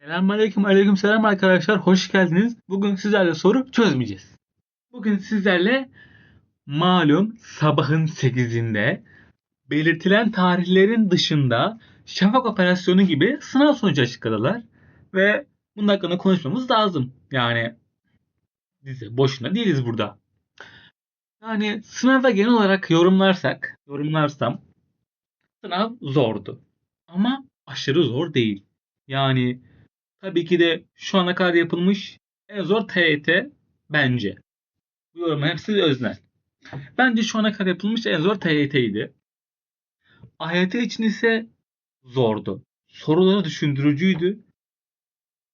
Selamünaleyküm, aleyküm selam arkadaşlar. Hoş geldiniz. Bugün sizlerle soru çözmeyeceğiz. Bugün sizlerle malum sabahın 8'inde belirtilen tarihlerin dışında şafak operasyonu gibi sınav sonucu açıkladılar. Ve bunun hakkında konuşmamız lazım. Yani biz de boşuna değiliz burada. Yani sınava genel olarak yorumlarsak, yorumlarsam sınav zordu. Ama aşırı zor değil. Yani tabii ki de şu ana kadar yapılmış en zor TYT bence. Bu yorumların hepsi öznel. Bence şu ana kadar yapılmış en zor TYT'ydi. AYT için ise zordu. Soruları düşündürücüydü.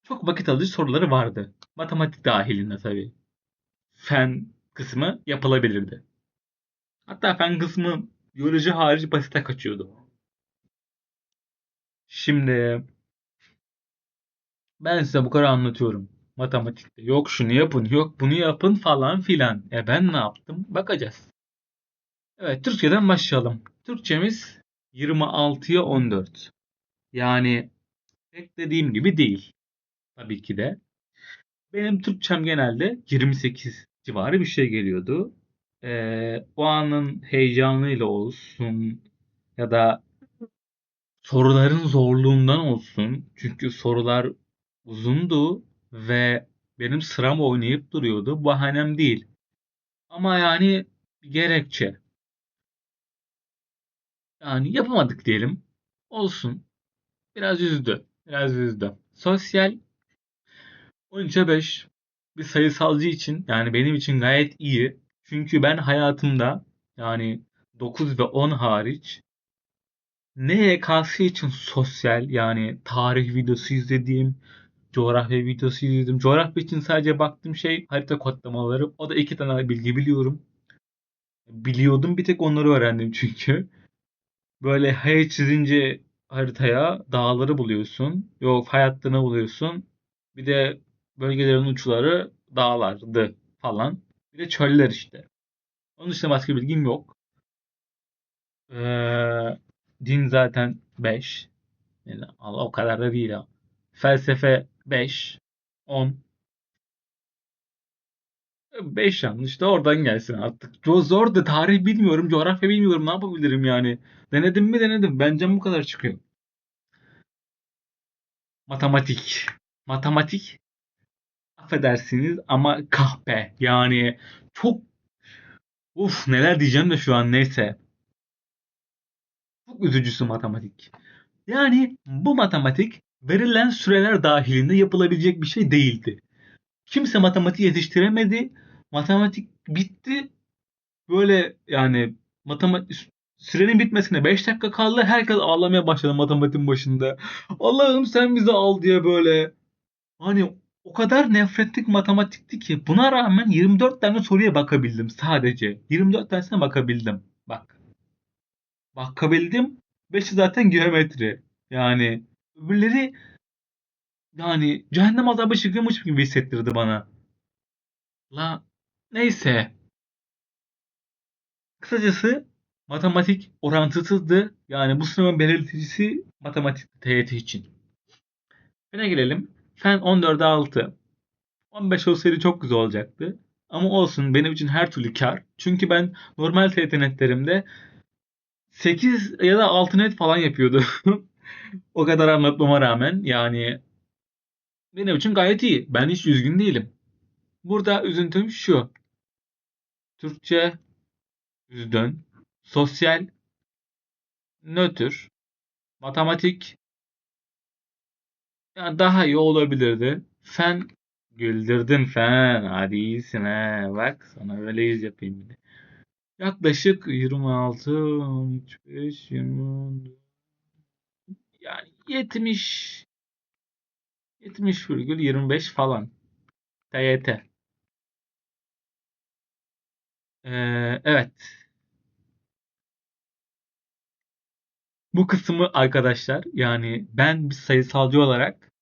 Çok vakit alıcı soruları vardı. Matematik dahilinde tabii. Fen kısmı yapılabilirdi. Hatta fen kısmı biyoloji harici basite kaçıyordu. Şimdi ben size bu kadar anlatıyorum. Matematikte yok şunu yapın, yok bunu yapın falan filan. E ben ne yaptım? Bakacağız. Evet, Türkçeden başlayalım. Türkçemiz 26'ya 14. Yani pek dediğim gibi değil. Tabii ki de. Benim Türkçem genelde 28 civarı bir şey geliyordu. Ee, o anın heyecanıyla olsun ya da soruların zorluğundan olsun. Çünkü sorular uzundu ve benim sıram oynayıp duruyordu. Bahanem değil. Ama yani bir gerekçe. Yani yapamadık diyelim. Olsun. Biraz üzdü. Biraz üzdü. Sosyal 13'e 5 bir sayısalcı için yani benim için gayet iyi. Çünkü ben hayatımda yani 9 ve 10 hariç ne YKS için sosyal yani tarih videosu izlediğim, coğrafya videosu izledim. Coğrafya için sadece baktığım şey harita kodlamaları. O da iki tane bilgi biliyorum. Biliyordum bir tek onları öğrendim çünkü. Böyle hay çizince haritaya dağları buluyorsun. Yok fay hattını buluyorsun. Bir de bölgelerin uçları dağlardı falan. Bir de çöller işte. Onun dışında başka bilgim yok. Ee, din zaten 5. Yani o kadar da değil ha. Felsefe 5. 10. 5 yanlış da oradan gelsin artık. Çok zor da tarih bilmiyorum, coğrafya bilmiyorum. Ne yapabilirim yani? Denedim mi denedim. Bence bu kadar çıkıyor. Matematik. Matematik affedersiniz ama kahpe. Yani çok Uf neler diyeceğim de şu an neyse. Çok üzücüsü matematik. Yani bu matematik verilen süreler dahilinde yapılabilecek bir şey değildi. Kimse matematik yetiştiremedi. Matematik bitti. Böyle yani matematik sürenin bitmesine 5 dakika kaldı. Herkes ağlamaya başladı matematiğin başında. Allah'ım sen bizi al diye böyle. Hani o kadar nefretlik matematikti ki buna rağmen 24 tane soruya bakabildim sadece. 24 tanesine bakabildim. Bak. Bakabildim. 5'i zaten geometri. Yani öbürleri yani cehennem azabı çıkıyormuş gibi hissettirdi bana. La neyse. Kısacası matematik orantısızdı. Yani bu sınavın belirticisi matematik TYT için. Fene gelelim. Fen 14'e 6. 15 olsaydı çok güzel olacaktı. Ama olsun benim için her türlü kar. Çünkü ben normal TYT netlerimde 8 ya da 6 net falan yapıyordu. o kadar anlatmama rağmen yani benim için gayet iyi. Ben hiç üzgün değilim. Burada üzüntüm şu. Türkçe üzdün. Sosyal nötr. Matematik ya daha iyi olabilirdi. Fen güldürdün fen. Hadi iyisin he. Bak sana öyle yüz yapayım bir de. Yaklaşık 26, 13, 5, 20, yani 70 70,25 falan. TYT. Ee, evet. Bu kısmı arkadaşlar yani ben bir sayısalcı olarak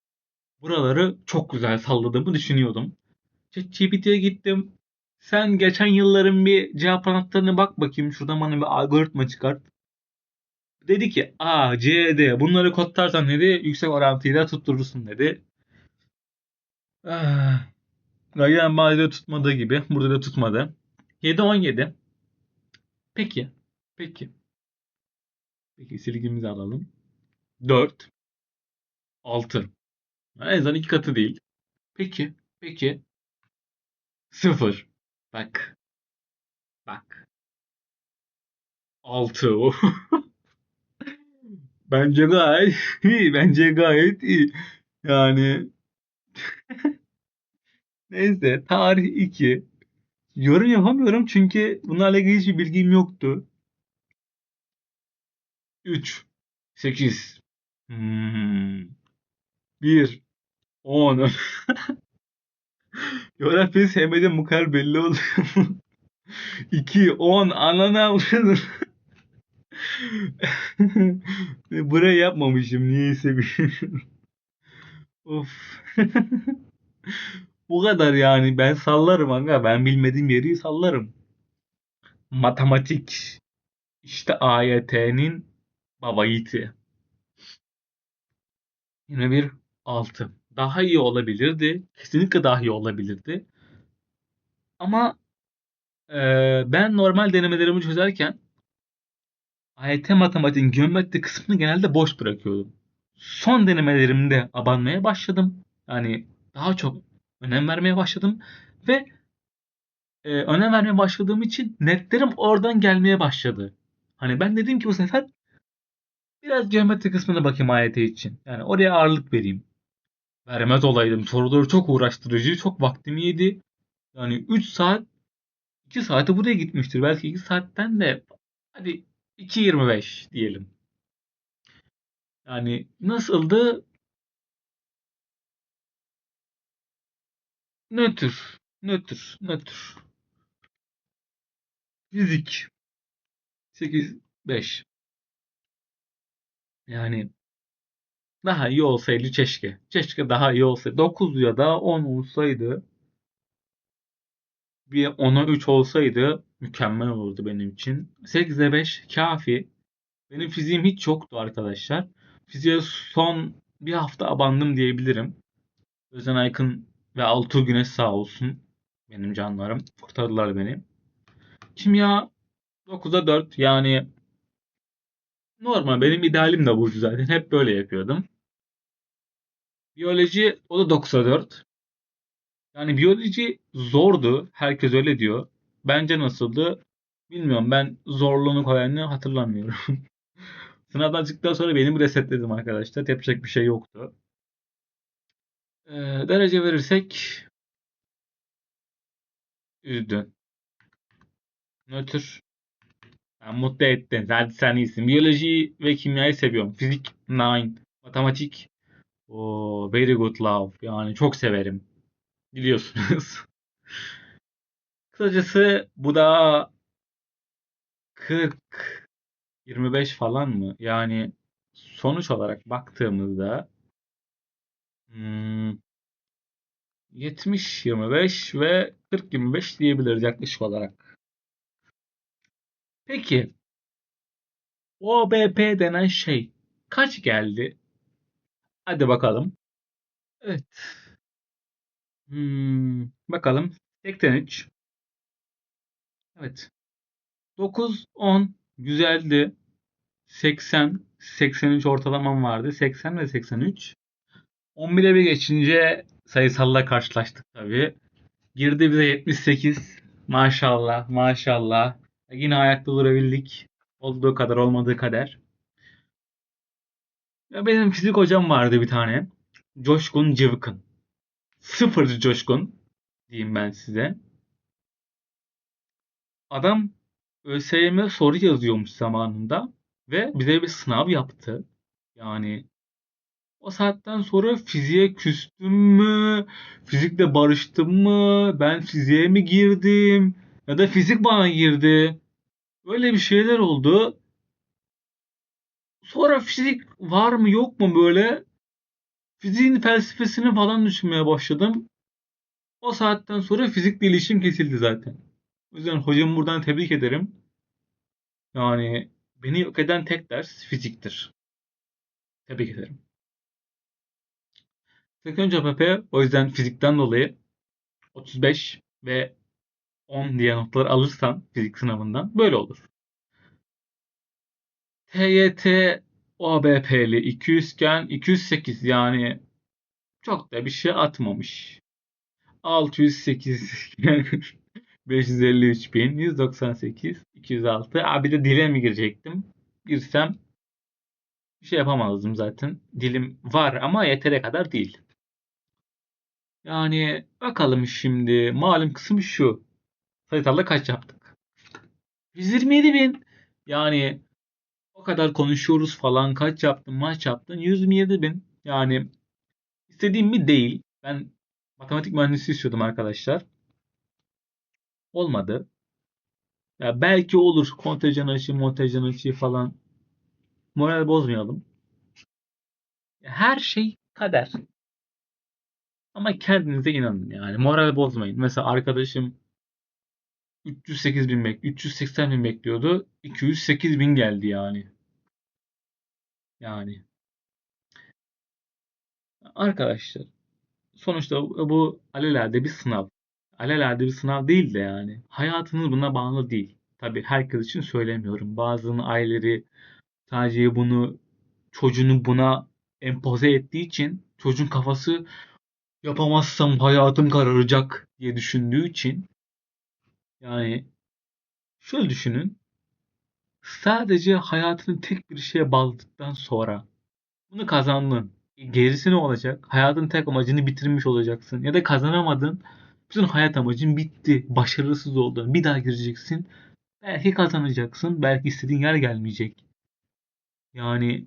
buraları çok güzel salladığımı düşünüyordum. ChatGPT'ye gittim. Sen geçen yılların bir cevap anahtarına bak bakayım. Şuradan bana bir algoritma çıkart. Dedi ki A, C, D bunları kodlarsan dedi yüksek orantıyla tutturursun dedi. Ah, Gayen Mahalle'de tutmadığı gibi burada da tutmadı. 7-17. Peki. Peki. Peki silgimizi alalım. 4. 6. En azından iki katı değil. Peki. Peki. 0. Bak. Bak. 6. Bence gayet iyi. Bence gayet iyi. Yani neyse tarih 2. Yorum yapamıyorum çünkü bunlarla ilgili hiçbir bilgim yoktu. 3. 8. Hmm. 1. 10. Coğrafyayı sevmediğim bu kadar belli oluyor. 2. 10. Anana uğradım. Burayı yapmamışım. Niyeyse bilmiyorum. of. Bu kadar yani. Ben sallarım aga. Ben bilmediğim yeri sallarım. Matematik. İşte AYT'nin baba yiğiti. Yine bir 6. Daha iyi olabilirdi. Kesinlikle daha iyi olabilirdi. Ama e, ben normal denemelerimi çözerken AYT matematiğin geometri kısmını genelde boş bırakıyordum. Son denemelerimde abanmaya başladım. Yani daha çok önem vermeye başladım ve e, önem vermeye başladığım için netlerim oradan gelmeye başladı. Hani ben dedim ki bu sefer biraz geometri kısmına bakayım AYT için. Yani oraya ağırlık vereyim. Vermez olaydım. Soruları çok uğraştırıcı, çok vaktimi yedi. Yani 3 saat 2 saati buraya gitmiştir. Belki 2 saatten de hadi 2.25 diyelim. Yani nasıldı? Nötr. Nötr. Nötr. Fizik. 8 5. Yani daha iyi olsaydı keşke. Keşke daha iyi olsaydı. 9 ya da 10 olsaydı bir 10'a 3 olsaydı mükemmel olurdu benim için. 8'e 5 kafi. Benim fiziğim hiç yoktu arkadaşlar. Fiziğe son bir hafta abandım diyebilirim. Özen Aykın ve Altuğ Güneş sağ olsun. Benim canlarım. Kurtardılar beni. Kimya 9'a 4 yani normal benim idealim de buydu zaten. Hep böyle yapıyordum. Biyoloji o da 9'a 4. Yani biyoloji zordu. Herkes öyle diyor. Bence nasıldı? Bilmiyorum. Ben zorluğunu kolayını hatırlamıyorum. Sınavdan çıktıktan sonra benim resetledim arkadaşlar. Yapacak bir şey yoktu. Ee, derece verirsek üzdün. Nötr. Ben mutlu ettin. Hadi sen iyisin. Biyoloji ve kimyayı seviyorum. Fizik 9. Matematik. O very good love. Yani çok severim. Biliyorsunuz. Kısacası bu da 40 25 falan mı? Yani sonuç olarak baktığımızda hmm, 70 25 ve 40 25 diyebiliriz yaklaşık olarak. Peki OBP denen şey kaç geldi? Hadi bakalım. Evet. Hmm, bakalım. 83. Evet. 9, 10 güzeldi. 80, 83 ortalamam vardı. 80 ve 83. 11'e bir geçince sayısalla karşılaştık tabii. Girdi bize 78. Maşallah, maşallah. Yine ayakta durabildik. Olduğu kadar, olmadığı kadar. Ya benim fizik hocam vardı bir tane. Coşkun Cıvıkın. Sıfırcı Coşkun diyeyim ben size. Adam ÖSYM soru yazıyormuş zamanında ve bize bir sınav yaptı. Yani o saatten sonra fiziğe küstüm mü? Fizikle barıştım mı? Ben fiziğe mi girdim? Ya da fizik bana girdi. Böyle bir şeyler oldu. Sonra fizik var mı yok mu böyle fiziğin felsefesini falan düşünmeye başladım. O saatten sonra fizikle ilişkim kesildi zaten. O yüzden hocamı buradan tebrik ederim. Yani beni yok eden tek ders fiziktir. Tebrik ederim. 80 ÖPP o yüzden fizikten dolayı 35 ve 10 diye notlar alırsan fizik sınavından böyle olur. TYT OBP'li 200 iken 208 yani çok da bir şey atmamış. 608 553 bin 198 206 abi de dile mi girecektim? Girsem bir şey yapamazdım zaten. Dilim var ama yetere kadar değil. Yani bakalım şimdi malum kısım şu. Sayısalda kaç yaptık? 127 bin. Yani o kadar konuşuyoruz falan kaç yaptın maç yaptın 127 bin. Yani istediğim mi değil. Ben matematik mühendisi istiyordum arkadaşlar. Olmadı. Ya belki olur kontenjan açı, montenjan açı falan. Moral bozmayalım. Her şey kader. Ama kendinize inanın yani. Moral bozmayın. Mesela arkadaşım 308 bin bek 380 bin bekliyordu. 208 bin geldi yani. Yani. Arkadaşlar sonuçta bu alelade bir sınav. Alelade bir sınav değil de yani. Hayatınız buna bağlı değil. Tabii herkes için söylemiyorum. Bazı aileleri sadece bunu çocuğunu buna empoze ettiği için çocuğun kafası yapamazsam hayatım kararacak diye düşündüğü için yani şöyle düşünün. Sadece hayatını tek bir şeye bağladıktan sonra bunu kazandın. Gerisi ne olacak? Hayatın tek amacını bitirmiş olacaksın. Ya da kazanamadın. Bütün hayat amacın bitti. Başarısız oldun. Bir daha gireceksin. Belki kazanacaksın. Belki istediğin yer gelmeyecek. Yani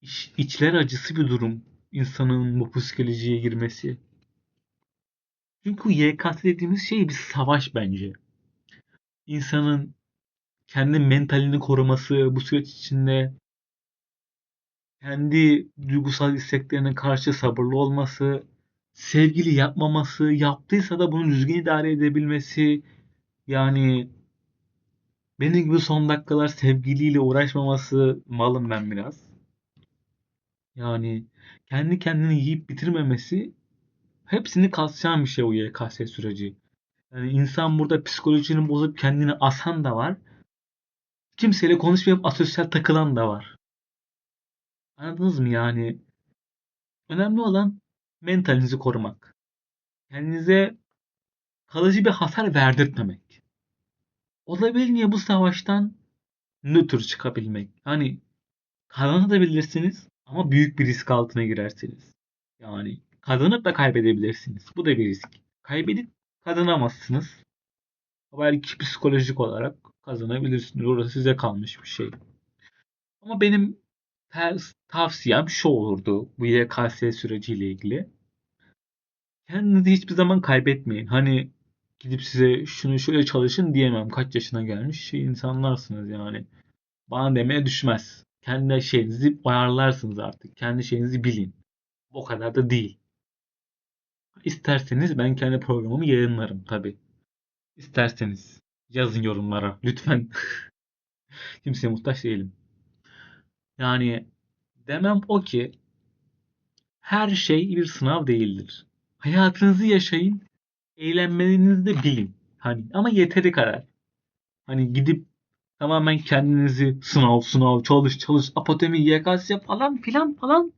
iç, içler acısı bir durum. insanın bu psikolojisiye girmesi. Çünkü YKS dediğimiz şey bir savaş bence. İnsanın kendi mentalini koruması bu süreç içinde kendi duygusal isteklerine karşı sabırlı olması, sevgili yapmaması, yaptıysa da bunu düzgün idare edebilmesi, yani benim gibi son dakikalar sevgiliyle uğraşmaması malım ben biraz. Yani kendi kendini yiyip bitirmemesi hepsini kapsayan bir şey o YKS süreci. Yani insan burada psikolojini bozup kendini asan da var. Kimseyle konuşmayıp asosyal takılan da var. Anladınız mı yani? Önemli olan mentalinizi korumak. Kendinize kalıcı bir hasar verdirtmemek. Olabildiğince bu savaştan nötr çıkabilmek. Hani kazanabilirsiniz ama büyük bir risk altına girersiniz. Yani kazanıp da kaybedebilirsiniz. Bu da bir risk. Kaybedip kazanamazsınız. Belki psikolojik olarak kazanabilirsiniz. Orası size kalmış bir şey. Ama benim tavsiyem şu olurdu bu YKS süreciyle ilgili. Kendinizi hiçbir zaman kaybetmeyin. Hani gidip size şunu şöyle çalışın diyemem. Kaç yaşına gelmiş şey insanlarsınız yani. Bana demeye düşmez. Kendi şeyinizi ayarlarsınız artık. Kendi şeyinizi bilin. O kadar da değil. İsterseniz ben kendi programımı yayınlarım tabi. İsterseniz yazın yorumlara lütfen. Kimseye muhtaç değilim. Yani demem o ki her şey bir sınav değildir. Hayatınızı yaşayın, eğlenmenizi de bilin. Hani ama yeteri kadar. Hani gidip tamamen kendinizi sınav sınav çalış çalış apotemi YKS falan filan falan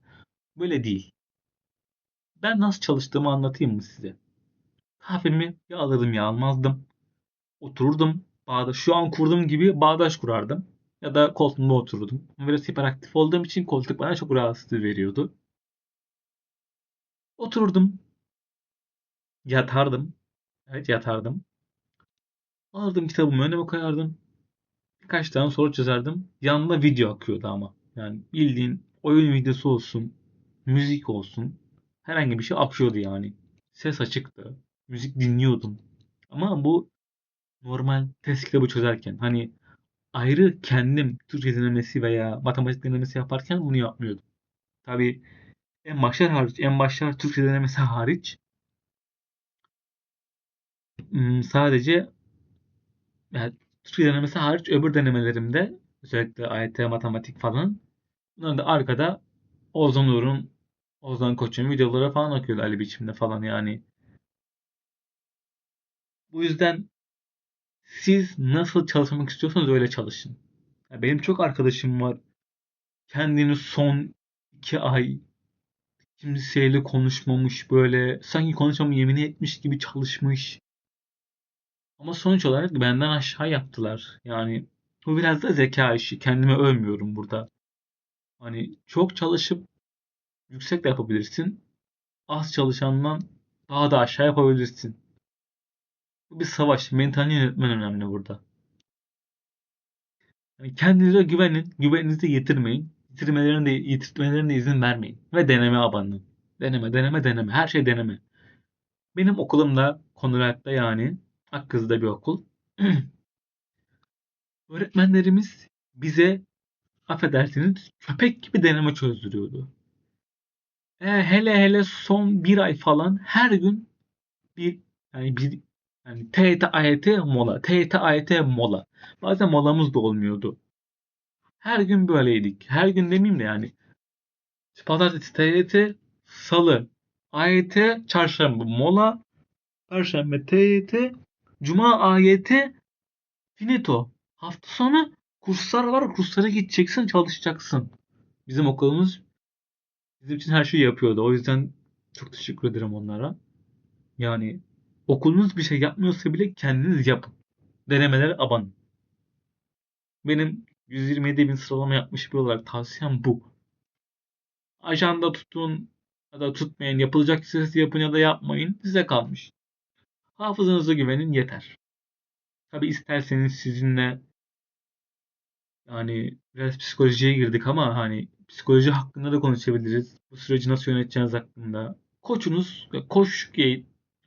böyle değil. Ben nasıl çalıştığımı anlatayım mı size? Kahvemi ya alırdım ya almazdım. Otururdum. Bağda, şu an kurduğum gibi bağdaş kurardım. Ya da koltuğumda otururdum. Biraz hiperaktif olduğum için koltuk bana çok rahatsızlığı veriyordu. Otururdum. Yatardım. Evet yatardım. Alırdım kitabımı önüme koyardım. Birkaç tane soru çözerdim. Yanında video akıyordu ama. Yani bildiğin oyun videosu olsun, müzik olsun. Herhangi bir şey akıyordu yani. Ses açıktı. Müzik dinliyordum. Ama bu normal test kitabı çözerken hani ayrı kendim Türkçe denemesi veya matematik denemesi yaparken bunu yapmıyordum. Tabi en başlar hariç, en başlar Türkçe denemesi hariç sadece yani Türkçe denemesi hariç öbür denemelerimde özellikle AYT, matematik falan bunları da arkada Ozan Uğur'un Ozan Koç'un videoları falan akıyor Ali biçimde falan yani. Bu yüzden siz nasıl çalışmak istiyorsanız öyle çalışın. Ya benim çok arkadaşım var. Kendini son iki ay kimseyle konuşmamış böyle sanki konuşmamı yemin etmiş gibi çalışmış. Ama sonuç olarak benden aşağı yaptılar. Yani bu biraz da zeka işi. Kendimi övmüyorum burada. Hani çok çalışıp yüksek de yapabilirsin. Az çalışandan daha da aşağı yapabilirsin. Bu bir savaş. Mentalini yönetmen önemli burada. Yani kendinize güvenin. Güveninizi yitirmeyin. Yitirmelerine de, yitirmelerine de izin vermeyin. Ve deneme abanın. Deneme, deneme, deneme. Her şey deneme. Benim okulumda Konrad'da yani Akkız'da bir okul. Öğretmenlerimiz bize affedersiniz köpek gibi deneme çözdürüyordu. E, hele hele son bir ay falan her gün bir yani bir yani TYT AYT mola, TYT AYT mola. Bazen molamız da olmuyordu. Her gün böyleydik. Her gün demeyeyim de yani. Pazartesi TYT, Salı AYT, Çarşamba mola, Perşembe TYT, Cuma AYT, finito. Hafta sonu kurslar var. Kurslara gideceksin, çalışacaksın. Bizim okulumuz bizim için her şeyi yapıyordu. O yüzden çok teşekkür ederim onlara. Yani okulunuz bir şey yapmıyorsa bile kendiniz yapın. Denemelere abanın. Benim 127 bin sıralama yapmış bir olarak tavsiyem bu. Ajanda tutun ya da tutmayın. Yapılacak siz yapın ya da yapmayın. Size kalmış. Hafızanıza güvenin yeter. Tabi isterseniz sizinle yani biraz psikolojiye girdik ama hani psikoloji hakkında da konuşabiliriz. Bu süreci nasıl yöneteceğiniz hakkında. Koçunuz, koç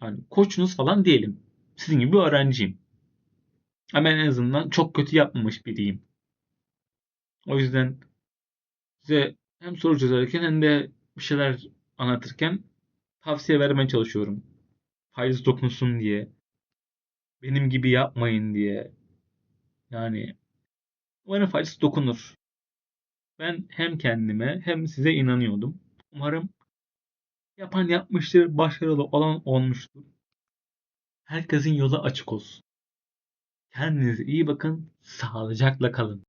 yani koçunuz falan diyelim. Sizin gibi bir öğrenciyim. Ama en azından çok kötü yapmamış biriyim. O yüzden size hem soru çözerken hem de bir şeyler anlatırken tavsiye vermeye çalışıyorum. Faydası dokunsun diye. Benim gibi yapmayın diye. Yani umarım faydası dokunur. Ben hem kendime hem size inanıyordum. Umarım yapan yapmıştır, başarılı olan olmuştur. Herkesin yolu açık olsun. Kendinize iyi bakın, sağlıcakla kalın.